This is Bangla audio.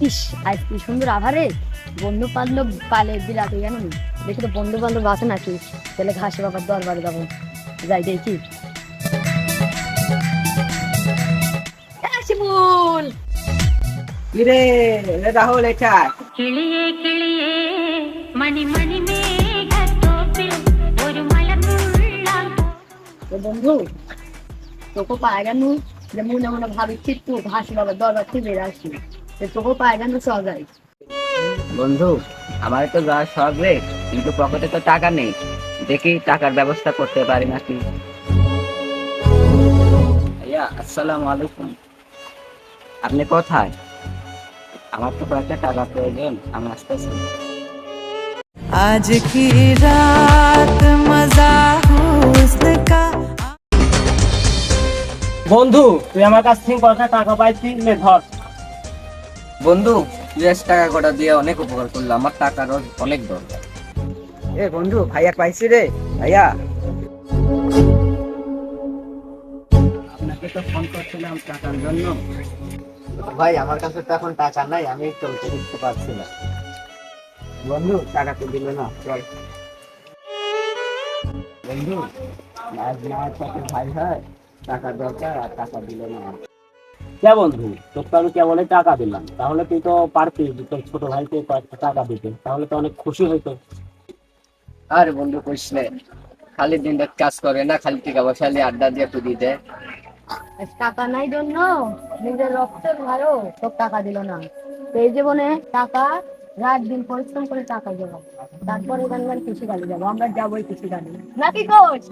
ইস আজ কি সুন্দর আভারে বন্ধু বান্ধব পালে বিলাতে কেন নি? দেখি তো বন্ধু বান্ধব আছে নাকি? তাহলে ঘাসে বাবার দরবারে যাব। যাই দেখি। শিমুল! কিরে রাহুল এটা কিলিয়ে কিলিয়ে মানি মানি বন্ধু তোকে পায়রানু যে মনে মনে ভাবিচ্ছি তুই ঘাস বাবার দরবার থেকে বেড়ে তবুও পায়রা না সবাই বন্ধু আমার তো যাওয়ার শখ রে কিন্তু পকেটে তো টাকা নেই। দেখি টাকার ব্যবস্থা করতে পারি নাকি? আসসালাম আলাইকুম। আপনি কোথায়? আমার তো কয়েকটা টাকা প্রয়োজন আমি আসতেছি। আজ কি রাত মজা বন্ধু তুই আমার কাছ থেকে কয়েকটা টাকা পাইছিস নে ধর। বন্ধু তুই টাকা কটা দিয়ে অনেক উপকার করল আমার টাকার অনেক দরকার। এ বন্ধু ভাইয়া পাইছি রে ভাইয়া। আপনাকে তো ফোন করছিলাম টাকার জন্য। ভাই আমার কাছে তো এখন টাকা নাই আমি চলতে দিতে পারছি না। বন্ধু টাকা তো দিল না চল। বন্ধু আজ না ভাই হয় টাকা দরকার আর টাকা দিল না। কে বন্ধু? তোর তো আমি কেবলই টাকা দিলাম। তাহলে তুই তো পারতি তোর ছোট ভাইকে কয়েকটা টাকা দিতে। তাহলে তো অনেক খুশি হইতো। আরে বন্ধু কইস নে খালি দিন রাত কাজ করে না খালি টিকা পয়সা নিয়ে আড্ডা দিয়ে তুই দে। আজ টাকা নাই জন্য নিজের রক্তের ভালো সব টাকা দিল না। তো এই জীবনে টাকা রাত দিন পরিশ্রম করে টাকা দেবো। তারপরে গান গান কৃষি গালি যাব আমরা যাবোই কৃষি গালি নাকি কোচ